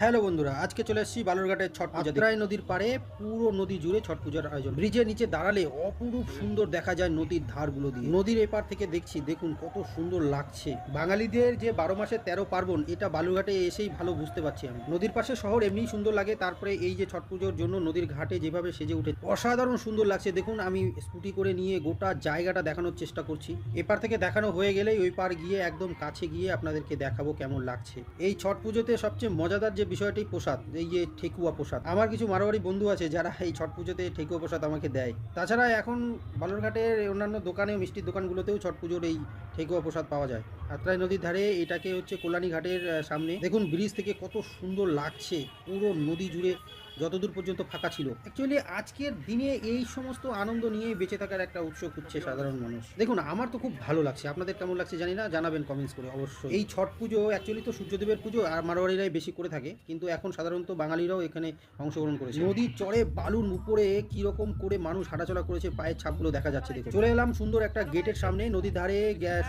Hello বন্ধুরা, আজকে চলে এসেছি বালুরঘাটের ছট পূজা আত্রাই নদীর পাড়ে পুরো নদী জুড়ে ছট পূজার আয়োজন। ব্রিজের নিচে দাঁড়ালে অপরূপ সুন্দর দেখা যায় নদীর ধারগুলো দিয়ে। নদীর এপার থেকে দেখছি, দেখুন কত সুন্দর লাগছে। বাঙালিদের যে বারো মাসে তেরো পার্বণ, এটা বালুরঘাটে এসেই ভালো বুঝতে পারছি আমি। নদীর পাশে শহর এমনিই সুন্দর লাগে, তারপরে এই যে ছট পুজোর জন্য নদীর ঘাটে যেভাবে সেজে উঠে, অসাধারণ সুন্দর লাগছে। দেখুন, আমি স্কুটি করে নিয়ে গোটা জায়গাটা দেখানোর চেষ্টা করছি। এপার থেকে দেখানো হয়ে গেলেই ওই পার গিয়ে একদম কাছে গিয়ে আপনাদেরকে দেখাবো কেমন লাগছে। এই ছট পুজোতে সবচেয়ে মজাদার যে বিষয়টি প্রসাদ, এই যে ঠেকুয়া প্রসাদ। আমার কিছু মারোয়ারি বন্ধু আছে যারা এই ছট পুজোতে ঠেকুয়া প্রসাদ আমাকে দেয়। তাছাড়া এখন বালুরঘাটের অন্যান্য দোকানে মিষ্টির দোকানগুলোতেও ছট পুজোর এই ঠেকুয়া প্রসাদ পাওয়া যায়। আত্রাই নদীর ধারে এটাকে হচ্ছে কল্যাণী ঘাটের সামনে। দেখুন ব্রিজ থেকে কত সুন্দর লাগছে। পুরো নদী জুড়ে যতদূর পর্যন্ত ফাঁকা ছিল। অ্যাকচুয়ালি আজকের দিনে এই সমস্ত আনন্দ নিয়েই বেঁচে থাকার একটা উৎস খুঁজছে সাধারণ মানুষ। দেখুন, আমার তো খুব ভালো লাগছে। আপনাদের কেমন লাগছে জানি না, জানাবেন কমেন্টস করে অবশ্যই। এই ছট পুজো অ্যাকচুয়ালি তো সূর্যদেবের পুজো, আর মারোয়ারিরাই বেশি করে থাকে। কিন্তু এখন সাধারণত বাঙালিরাও এখানে অংশগ্রহণ করেছে। নদীর চড়ে বালুর উপরে কীরকম করে মানুষ হাঁটাচলা করেছে, পায়ের ছাপগুলো দেখা যাচ্ছে চলে এলাম সুন্দর একটা গেটের সামনে। নদীর ধারে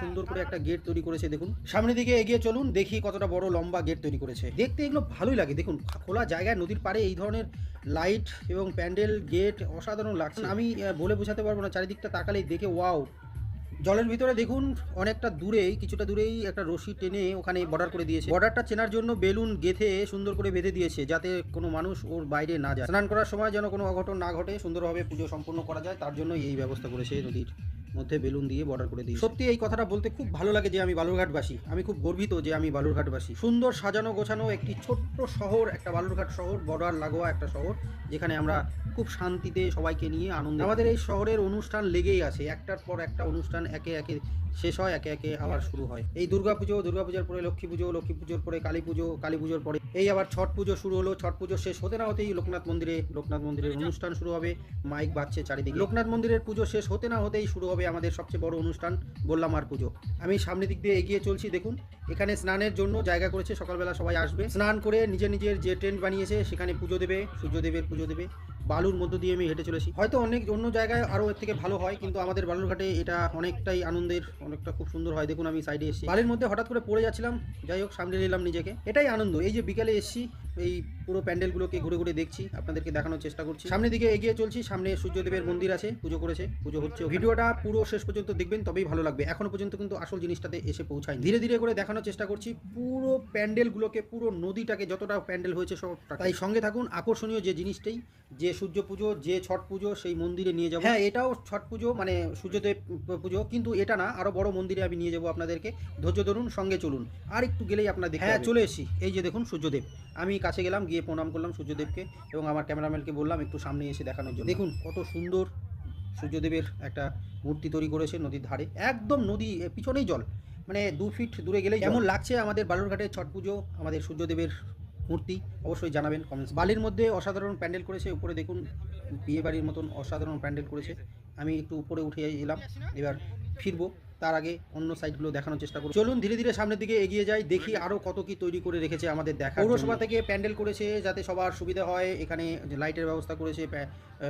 সুন্দর করে একটা গেট তৈরি করেছে, দেখুন। সামনের দিকে এগিয়ে চলুন, দেখি কতটা বড় লম্বা গেট তৈরি করেছে। দেখতে এগুলো ভালোই লাগে, দেখুন, খোলা জায়গায় নদীর পাড়ে এই ধরনের লাইট এবং প্যান্ডেল গেট অসাধারণ লাগছে। আমি বলে বোঝাতে পারব না, চারিদিকটা তাকালেই দেখে ওয়াও জলের ভিতরে দেখুন, অনেকটা দূরেই, কিছুটা দূরেই একটা রশি টেনে ওখানে বর্ডার করে দিয়েছে। বর্ডারটা চেনার জন্য বেলুন গেথে সুন্দর করে বেঁধে দিয়েছে, যাতে কোনো মানুষ ওর বাইরে না যায়। স্নান করার সময় যেন কোনো অঘটন না ঘটে, সুন্দরভাবে পুজো সম্পন্ন করা যায়, তার জন্য এই ব্যবস্থা করেছে নদীর। মধ্যে বেলুন দিয়ে বর্ডার করে দিই সত্যি এই কথাটা বলতে খুব ভালো লাগে যে আমি বালুরঘাটবাসী। আমি খুব গর্বিত যে আমি বালুরঘাটবাসী। সুন্দর সাজানো গোছানো একটি ছোট্ট শহর একটা বালুরঘাট শহর বর্ডার লাগোয়া একটা শহর যেখানে আমরা খুব শান্তিতে সবাইকে নিয়ে আনন্দ আমাদের এই শহরের অনুষ্ঠান লেগেই আছে। একটার পর একটা অনুষ্ঠান একে একে শেষ হয় একে একে আবার শুরু হয়। এই দুর্গা দুর্গাপুজো দুর্গাপূজার পরে লক্ষ্মী পুজো লক্ষ্মী পুজোর পরে কালী পুজো কালী পুজোর পরে এই আবার ছট পুজো শুরু হলো। ছট পুজো শেষ হতে না হতেই লোকনাথ মন্দিরে লোকনাথ মন্দিরের অনুষ্ঠান শুরু হবে। মাইক বাজছে চারিদিকে। লোকনাথ মন্দিরের পুজো শেষ হতে না হতেই শুরু হবে আমাদের সবচেয়ে বড় অনুষ্ঠান বললাম আর পুজো। আমি সামনের দিক দিয়ে এগিয়ে চলছি দেখুন। এখানে স্নানের জন্য জায়গা করেছে সকালবেলা সবাই আসবে। স্নান করে নিজের নিজের যে টেন্ট বানিয়েছে সেখানে পুজো দেবে সূর্যদেবের পুজো দেবে। বালুর মধ্য দিয়ে আমি হেঁটে চলেছি। হয়তো অনেক অন্য জায়গায় আরও এর থেকে ভালো হয়, কিন্তু আমাদের বালুরঘাটে এটা অনেকটাই আনন্দের, অনেকটা খুব সুন্দর হয়। দেখুন আমি সাইডে এসেছি। বালির মধ্যে হঠাৎ করে পড়ে যাচ্ছিলাম, যাই হোক সামনে নিলাম নিজেকে। এটাই আনন্দ, এই যে বিকালে এসছি, এই পুরো প্যান্ডেলগুলোকে ঘুরে ঘুরে দেখছি আপনাদেরকে দেখানোর চেষ্টা করছি। সামনের দিকে এগিয়ে চলছি সামনে সূর্যদেবের মন্দির আছে পুজো করেছে পুজো হচ্ছে ভিডিওটা পুরো শেষ পর্যন্ত দেখবেন তবেই ভালো লাগবে। এখনও পর্যন্ত কিন্তু আসল জিনিসটাতে এসে পৌঁছায় ধীরে ধীরে করে দেখানোর চেষ্টা করছি পুরো প্যান্ডেলগুলোকে পুরো নদীটাকে যতটা প্যান্ডেল হয়েছে সব তাই সঙ্গে থাকুন আকর্ষণীয় যে জিনিসটাই যে সূর্য পুজো যে ছট পুজো সেই মন্দিরে নিয়ে যাব। হ্যাঁ এটাও ছট পুজো মানে সূর্যদেব পুজো কিন্তু এটা না আরও বড় মন্দিরে আমি নিয়ে যাব আপনাদেরকে। ধৈর্য ধরুন সঙ্গে চলুন। আর একটু গেলেই আপনার দেখে হ্যাঁ চলে এসি এই যে দেখুন সূর্যদেব। আমি কাছে গেলাম গিয়ে প্রণাম করলাম সূর্যদেবকে এবং আমার ক্যামেরাম্যানকে বললাম একটু সামনে এসে দেখানোর জন্য। দেখুন কত সুন্দর সূর্যদেবের একটা মূর্তি তৈরি করেছে নদীর ধারে। একদম নদী পিছনেই জল। মানে দু ফিট দূরে গেলেই কেমন লাগছে আমাদের বালুরঘাটের ছট পুজো আমাদের সূর্যদেবের মূর্তি? অবশ্যই জানাবেন কমেন্টস বালির মধ্যে অসাধারণ প্যান্ডেল করেছে। উপরে দেখুন বিয়ে বাড়ির মতন অসাধারণ প্যান্ডেল করেছে। আমি একটু উপরে উঠে এলাম এবার ফিরবো। তার আগে অন্য সাইডগুলো দেখানোর চেষ্টা করব। চলুন ধীরে ধীরে সামনের দিকে এগিয়ে যাই দেখি আরও কত কি তৈরি করে রেখেছে আমাদের দেখা পৌরসভা থেকে প্যান্ডেল করেছে যাতে সবার সুবিধা হয়। এখানে লাইটের ব্যবস্থা করেছে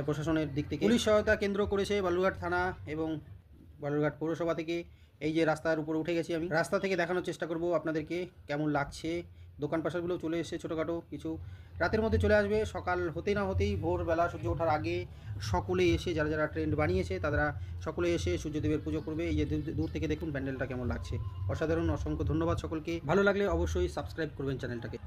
প্রশাসনের দিক থেকে। পুলিশ সহায়তা কেন্দ্র করেছে বালুরঘাট থানা এবং বালুরঘাট পৌরসভা থেকে। এই যে রাস্তার উপরে উঠে গেছি আমি। রাস্তা থেকে দেখানোর চেষ্টা করব আপনাদেরকে কেমন লাগছে। দোকান পাশারগুলো চলে এসেছে ছোটোখাটো কিছু। রাতের মধ্যে চলে আসবে। সকাল হতেই না হতেই ভোরবেলা সূর্য ওঠার আগে সকলে এসে যারা যারা ট্রেন্ড বানিয়েছে তারা সকলে এসে সূর্যদেবের পুজো করবে। এই যে দূর থেকে দেখুন প্যান্ডেলটা কেমন লাগছে। অসাধারণ, অসংখ্য ধন্যবাদ সকলকে। ভালো লাগলে অবশ্যই সাবস্ক্রাইব করবেন চ্যানেলটাকে।